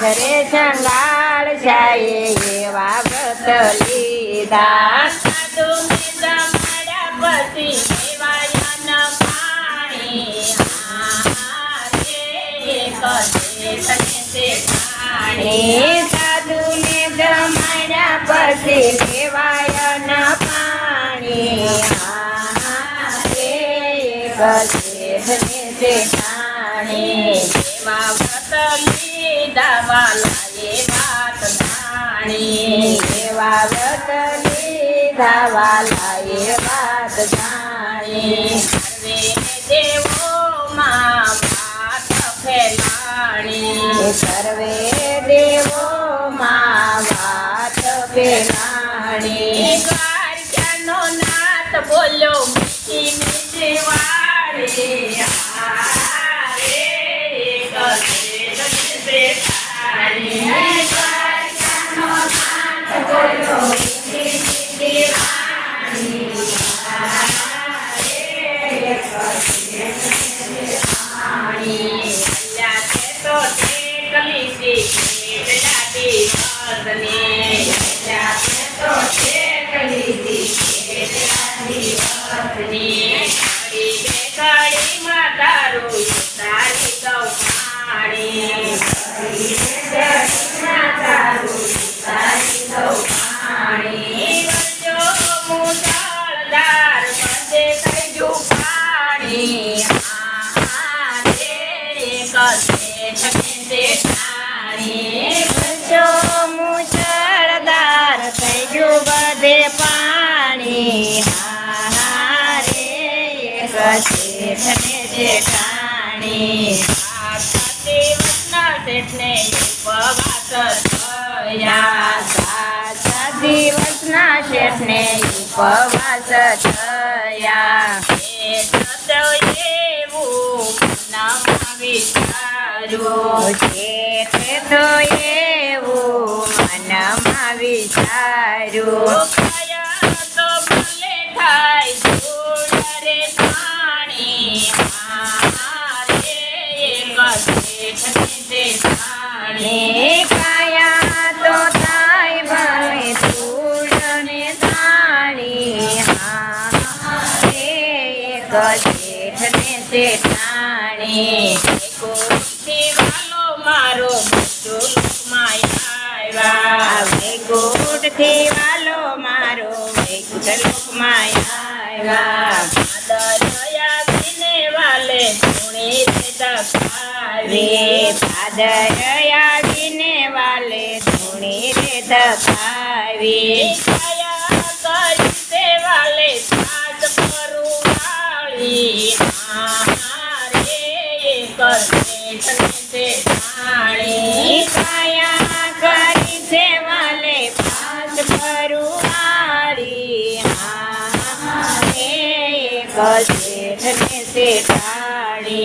ઘરે સંગાળ જાય એવા વ્રત લીધા સાધુ મેળા પછી વાવતલી દાવાલાએ વાત જાણી વાવતલી દાવાલાએ વાત જાણી સર્વે દેવોમાં વાત ફેલાણી સર્વે દેવોમાં વાત ફેલાણી દ્વારકાનો નાથ બોલો મીઠી મીઠી વાળી શેઠને ઉપવાસ થયા. સાત દિવસના શેઠને ઉપવાસ થયા એવું નામ એવું મનમાં વિચાર્યું થી વાલો મારો વૈકુંઠ માયા વાલે ધૂણી રે પાદરયાજીને વાલે ધૂણી રે દખાવી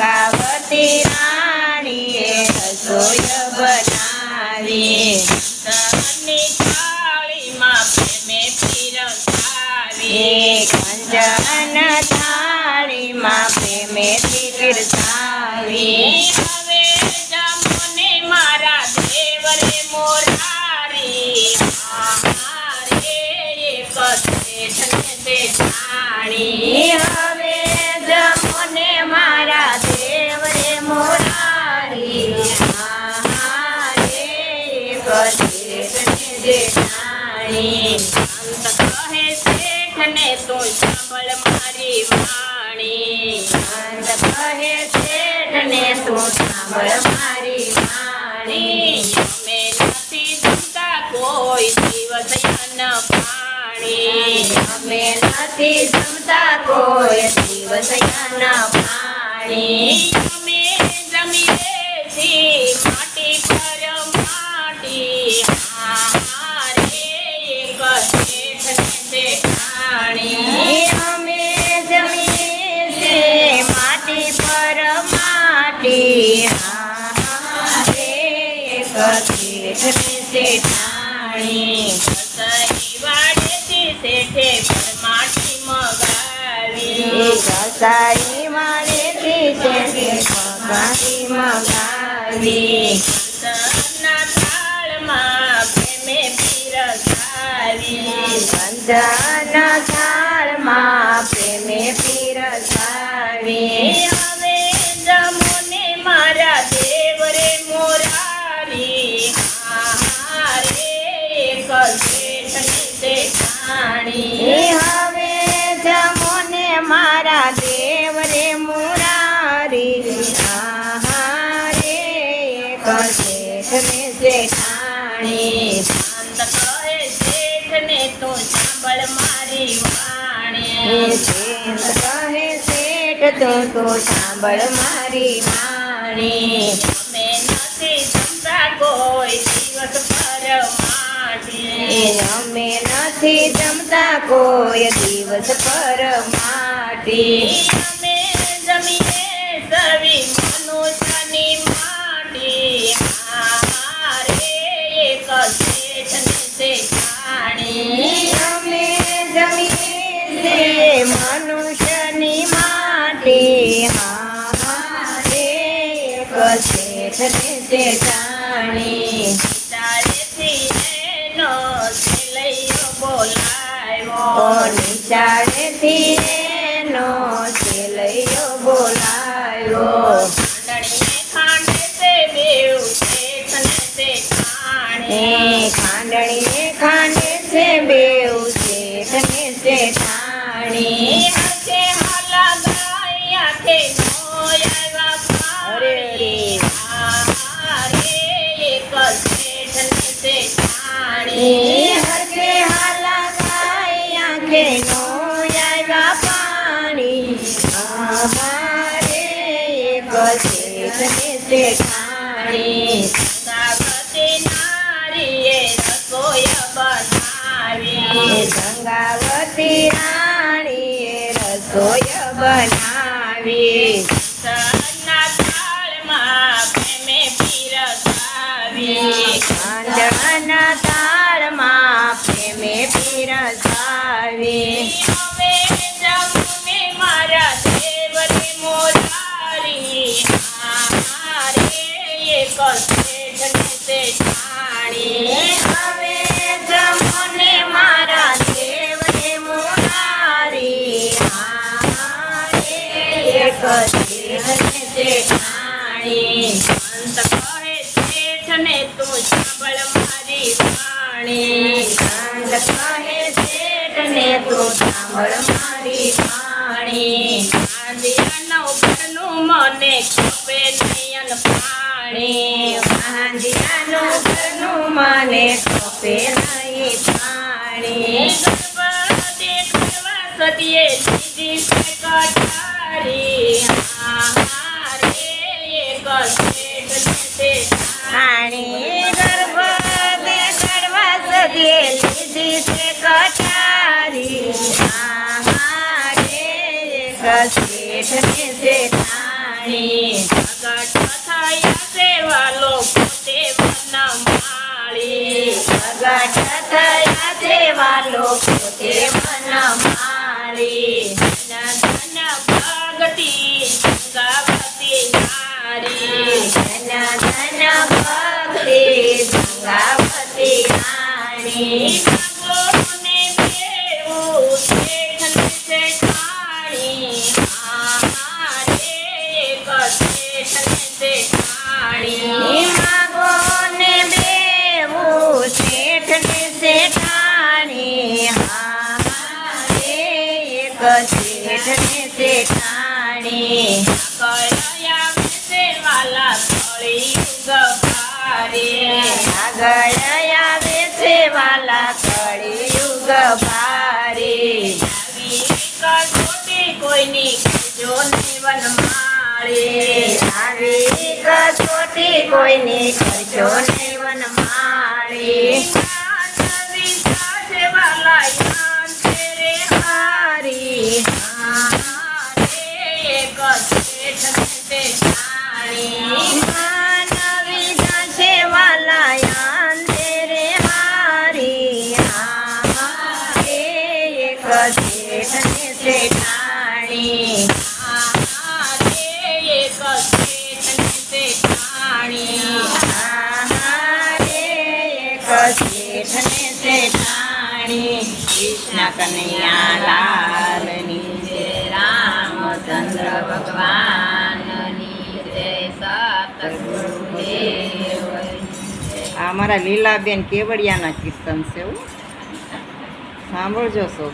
કાવતી શેઠને તું સાંભળ મારી વાણી. અંધ કહે શેઠને તું સાંભળ મારી વાણી. અમે નથી જમતા કોઈ દિવસ અન્ન પાણી. અમે નથી જમતા કોઈ દિવસ યાના પાણી. શેઠે માટી મગાવી. કસાઈ મારેથી શેઠે પગારી મગાવી. સાંભળ મારી વાણી. શેઠ કહે શેઠ તો તું સાંભળ મારી વાણી. અમે નથી જમતા કોઈ દિવસ પર માટે અમે નથી જમતા કોઈ દિવસ પર માટી નિશાળેથી એનો સેલૈયો બોલાયો? ખાંડણીએ ખાંડે તે બેઉ શેઠને તે એ ખાંડણીએ ખાંડે છે બેવ શેઠને શેઠાણી આંખે હાલા ગાય આંખે મોયા અરે રે. ગંગાવતી રાણીએ રસોય બનાવી. સરના થાળમાં પ્રેમે પીરસાવી. કાંદળના તાળમાં પ્રેમે પીરસાવી. હવે જમુને મારા દેવ રે મોરારી. હારે એક શેઠને તે જાણી વાણી કાંદ કહે શેઠને તું સાંભળ મારી વાણી. આંધિયાના ઉપરનું મને ખપે નયન પાણી. ભાંજિયાનું ઘરનું મને ખપે નહીં પાણી. કરવા સતીએ છે કટારી માળી અગઠ સેવાલો પોતે વન માળી અગઠ સેવાલો પોતે વન માળી ધન ભગતિ ગંગાવતી નારી ધન ધન ભક્તિ ગંગાવતી નારી શેઠાણી. માગો ને બેવું શેઠ ને શેઠાણી હા એક શેઠ ને શેઠાણી કળયા વેસે વાલા કળિયુગ ભારે. આગળ આવે છે વાલા કળિયુગ ભારે કોઈની કરજો ને વનમાળે. આવી કસોટી કોઈની કરજો નહીં વનમાળી. નવી કૃષ્ણ કનૈયા લાલની જય રામચંદ્ર ભગવાનની જય સતગુરુદેવ આ મારા લીલાબેન કેવડિયાના કીર્તન છે સાંભળજો છો